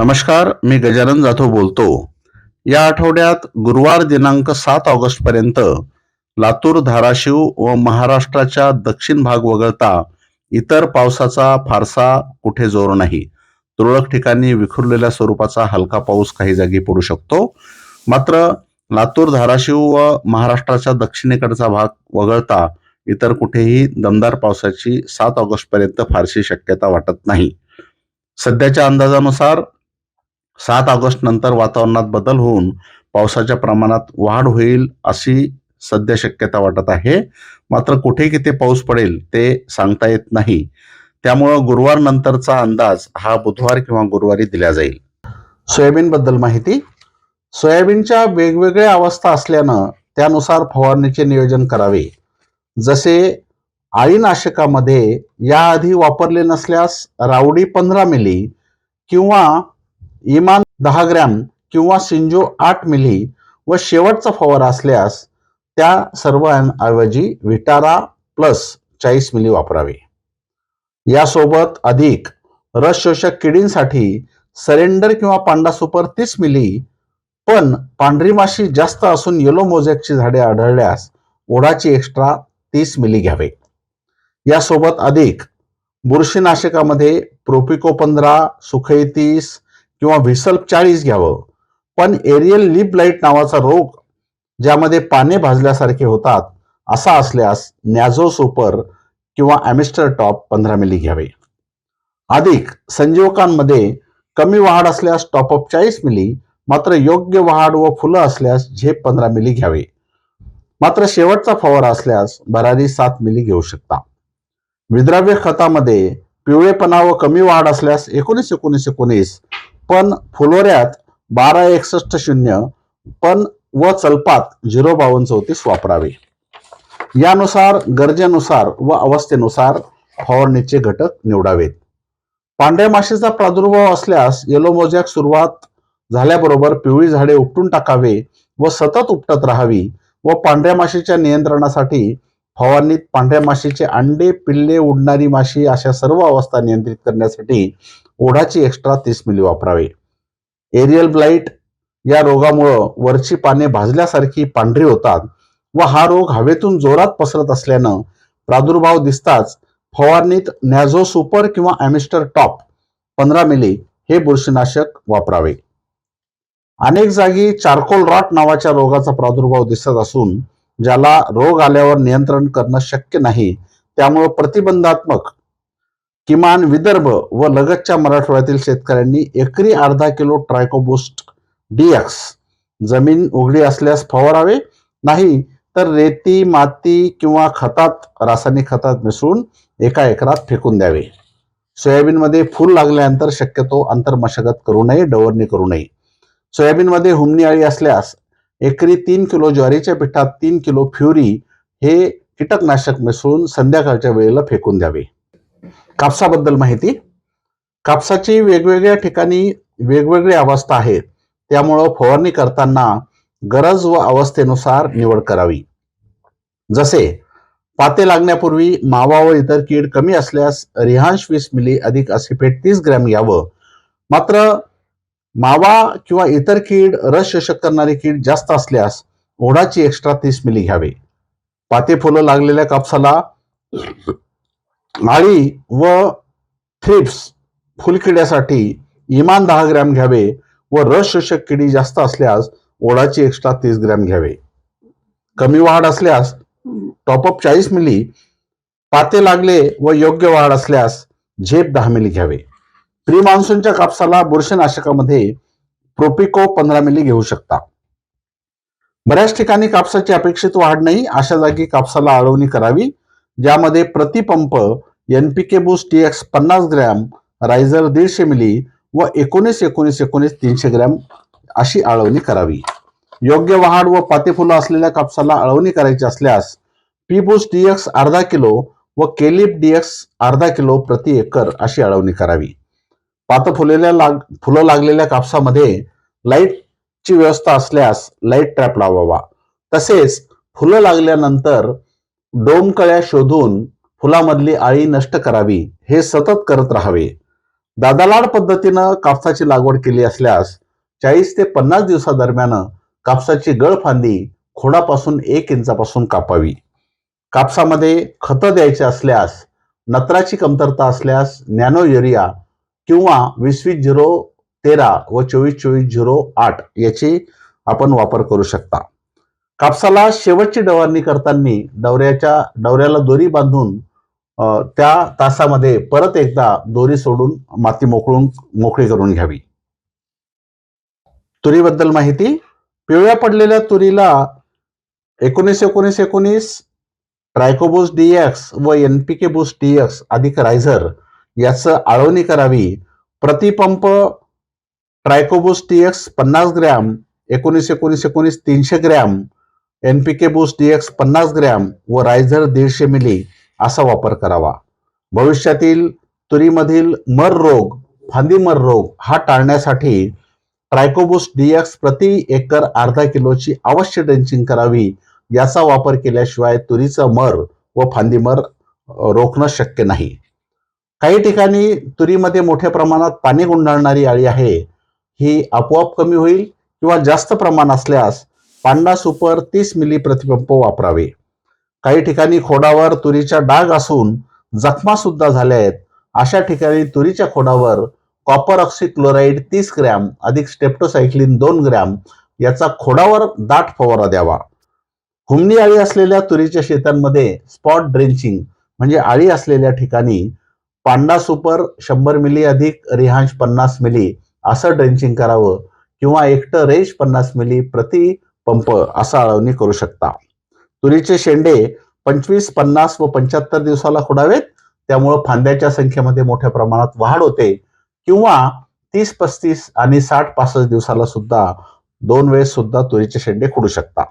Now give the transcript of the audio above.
नमस्कार मी गजानन जाधव बोलतो. या आठवड्यात गुरुवार दिनांक सात ऑगस्ट पर्यंत लातूर धाराशिव व महाराष्ट्राच्या दक्षिण भाग वगळता इतर पावसाचा फारसा कुठे जोर नाही. तुरळक ठिकाणी विखुरलेल्या स्वरूपाचा हलका पाऊस काही जागी पडू शकतो. मात्र लातूर धाराशिव व महाराष्ट्राच्या दक्षिणेकडचा भाग वगळता इतर कुठेही दमदार पावसाची सात ऑगस्ट पर्यंत फारशी शक्यता वाटत नाही. सध्याच्या अंदाजानुसार सात ऑगस्ट नंतर वातावरणात बदल होऊन पावसाच्या प्रमाणात वाढ होईल अशी सध्या शक्यता वाटत आहे. मात्र कुठे किती पाऊस पडेल ते सांगता येत नाही. त्यामुळं गुरुवार नंतरचा अंदाज हा बुधवार किंवा गुरुवारी दिला जाईल. सोयाबीन बद्दल माहिती? सोयाबीनच्या वेगवेगळ्या अवस्था असल्यानं त्यानुसार फवारणीचे नियोजन करावे. जसे आळीनाशकामध्ये याआधी वापरले नसल्यास रावडी पंधरा मिली किंवा इमान दहा ग्रॅम किंवा सिंजो आठ मिली व शेवटचा फवारा असल्यास त्या सर्वांऐवजी विटारा प्लस चाळीस मिली वापरावे. यासोबत अधिक रस शोषक किडींसाठी सरेंडर किंवा पांडा सुपर तीस मिली पण पांढरी माशी जास्त असून येलो मोझॅकची झाडे आढळल्यास ओढाची एक्स्ट्रा तीस मिली घ्यावे. यासोबत अधिक बुरशीनाशकामध्ये प्रोपिको पंधरा सुखई तीस किंवा व्हिसल्प चाळीस घ्यावं. पण एरियल लिप लाइट नावाचा रोग ज्यामध्ये पाने भाजल्यासारखे होतात असा असल्यास नॅझो सुपर किंवा ॲमिस्टर टॉप पंधरा मिली घ्यावे. अधिक संजीवकांमध्ये कमी वाढ असल्यास टॉपअप चाळीस मिली मात्र योग्य वाढ व फुलं असल्यास झेप पंधरा मिली घ्यावे. मात्र शेवटचा फवारा असल्यास भरारी सात मिली घेऊ शकता. विद्राव्य खतामध्ये पिवळेपणा व कमी वाढ असल्यास एकोणीस एकोणीस एकोणीस पण फुलोऱ्यात बारा एकसष्ट शून्य पण व चलपात झिरो बावन्न चौतीस वापरावे. यानुसार गरजेनुसार व अवस्थेनुसार फवारणीचे घटक निवडावेत. पांढऱ्या माशीचा प्रादुर्भाव असल्यास येलो मोजॅक सुरुवात झाल्याबरोबर पिवळी झाडे उपटून टाकावे व सतत उपटत राहावी व पांढऱ्या माशीच्या नियंत्रणासाठी फवारणीत पांढऱ्या माशीचे अंडे पिल्ले उडणारी माशी अशा सर्व अवस्था नियंत्रित करण्यासाठी ओढाची एक्स्ट्रा तीस मिली वापरावे. एरियल ब्लाइट या रोगामुळं वरची पाने भाजल्यासारखी पांढरी होतात व हा रोग हवेतून जोरात पसरत असल्यानं प्रादुर्भाव दिसताच फवारणीत नॅझो सुपर किंवा ॲमिस्टर टॉप पंधरा मिली हे बुरशीनाशक वापरावे. अनेक जागी चारकोल रॉट नावाच्या रोगाचा प्रादुर्भाव दिसत असून ज्याला रोग आल्यावर नियंत्रण करणं शक्य नाही त्यामुळं प्रतिबंधात्मक किमान विदर्भ व लगतच्या मराठवाड्यातील शेतकऱ्यांनी एकरी अर्धा किलो ट्रायकोबोस्ट डीएक्स जमीन उघडी असल्यास फवारावे नाही तर रेती माती किंवा खतात रासायनिक खतात मिसळून एका एकरात फेकून द्यावे. सोयाबीनमध्ये फूल लागल्यानंतर शक्यतो अंतर मशागत करू नये डवरणी करू नये. सोयाबीनमध्ये हुमणी अळी असल्यास एकरी तीन किलो ज्वारीच्या पिठात तीन किलो फ्युरी हे कीटकनाशक मिसळून संध्याकाळच्या वेळेला फेकून द्यावे. कापसाबद्दल माहिती? कापसाची वेगवेगळ्या ठिकाणी वेगवेगळी अवस्था आहेत त्यामुळं फवारणी करताना गरज व अवस्थेनुसार निवड करावी. जसे पाते लागण्यापूर्वी मावा व इतर कीड कमी असल्यास रिहांश वीस मिली अधिक असिफेट तीस ग्रॅम घ्यावं. मात्र मावा किंवा इतर कीड रस शोषक करणारी कीड जास्त असल्यास ओढाची एक्स्ट्रा तीस मिली घ्यावे. पाते फुलं लागलेल्या कापसाला आळी व थ्रिप्स फुलकिड्यासाठी इमान दहा ग्रॅम घ्यावे व रस शोषक किडी जास्त असल्यास ओढाची एक्स्ट्रा तीस ग्रॅम घ्यावे. कमी वाढ असल्यास टॉपअप चाळीस मिली पाते लागले व योग्य वाढ असल्यास झेप दहा मिली घ्यावे. प्री मान्सूनच्या कापसाला बुरशीनाशकामध्ये प्रोपिको पंधरा मिली घेऊ शकता. बऱ्याच ठिकाणी कापसाची अपेक्षित वाढ नाही अशा जागी कापसाला आळवणी करावी ज्यामध्ये प्रतिपंप एनपीके बूस्ट टी एक्स पन्नास ग्रॅम रायझर दीडशे मिली व एकोणीस एकोणीस एकोणीस तीनशे ग्रॅम अशी आळवणी करावी. योग्य वाढ व पाते फुलं असलेल्या कापसाला आळवणी करायची असल्यास पी बूस्ट डी एक्स अर्धा किलो व केलिप डी एक्स अर्धा किलो प्रति एकर अशी आळवणी करावी. पात फुलेल्या लाग फुलं लागलेल्या कापसामध्ये लाईटची व्यवस्था असल्यास लाइट ट्रॅप लावावा. तसेच फुलं लागल्यानंतर डोमकळ्या शोधून फुलामधली आळी नष्ट करावी हे सतत करत राहावे. दादालाड पद्धतीनं कापसाची लागवड केली असल्यास चाळीस ते पन्नास दिवसादरम्यान कापसाची गळफांदी खोडापासून एक इंचापासून कापावी. कापसामध्ये खतं द्यायचे असल्यास नत्राची कमतरता असल्यास नॅनो युरिया किंवा वीस वीस झिरो तेरा व चोवीस चोवीस झिरो आठ याची आपण वापर करू शकता. कापसाला शेवटची डवारणी करताना डवऱ्याच्या डवऱ्याला दोरी बांधून त्या तासामध्ये परत एकदा दोरी सोडून माती मोकळून मोकळी करून घ्यावी. तुरीबद्दल माहिती? पिवळ्या पडलेल्या तुरीला एकोणीस एकोणीस एकोणीस ट्रायकोबोस डीएक्स व एनपीके डी डीएक्स अधिक रायझर याचं आळवणी करावी. प्रतिपंप ट्रायकोबोस डीएक्स पन्नास ग्रॅम एकोणीस एकोणीस एकोणीस तीनशे gram N NPK Bose DX पन्नास ग्रॅम व रायझर दीडशे मिली असा वापर करावा. भविष्यातील तुरीमधील मर रोग फांदी मर रोग हा टाळण्यासाठी ट्रायकोबोस डीएक्स प्रति एकर अर्धा किलोची अवश्य ड्रेंचिंग करावी याचा वापर केल्याशिवाय तुरीचं मर व फांदी मर रोखणं शक्य नाही. काही ठिकाणी तुरीमध्ये मोठ्या प्रमाणात पाणी गुंडाळणारी अळी आहे. ही आपोआप कमी होईल किंवा जास्त प्रमाण असल्यास पांडा सुपर तीस मिली प्रतिपंप वापरावे. काही ठिकाणी खोडावर तुरीच्या डाग असून जखमा सुद्धा झाल्या आहेत. अशा ठिकाणी तुरीच्या खोडावर कॉपर ऑक्सिक्लोराईड तीस ग्रॅम अधिक स्टेप्टोसायक्लिन दोन ग्रॅम याचा खोडावर दाट फवारा द्यावा. हुमणी आळी असलेल्या तुरीच्या शेतांमध्ये स्पॉट ड्रेंचिंग म्हणजे आळी असलेल्या ठिकाणी पांडा सुपर शंभर मिली अधिक रिहांश पन्नास मिली असं ड्रेंचिंग करावं किंवा एकटं रेश पन्नास मिली प्रति पंप असं अळवणी करू शकता. तुरीचे शेंडे पंचवीस पन्नास व पंच्याहत्तर दिवसाला खुडावेत. त्यामुळं फांद्याच्या संख्येमध्ये मोठ्या प्रमाणात वाढ होते किंवा तीस पस्तीस आणि साठ पासष्ट दिवसाला सुद्धा दोन वेळेस सुद्धा तुरीचे शेंडे खुडू शकता.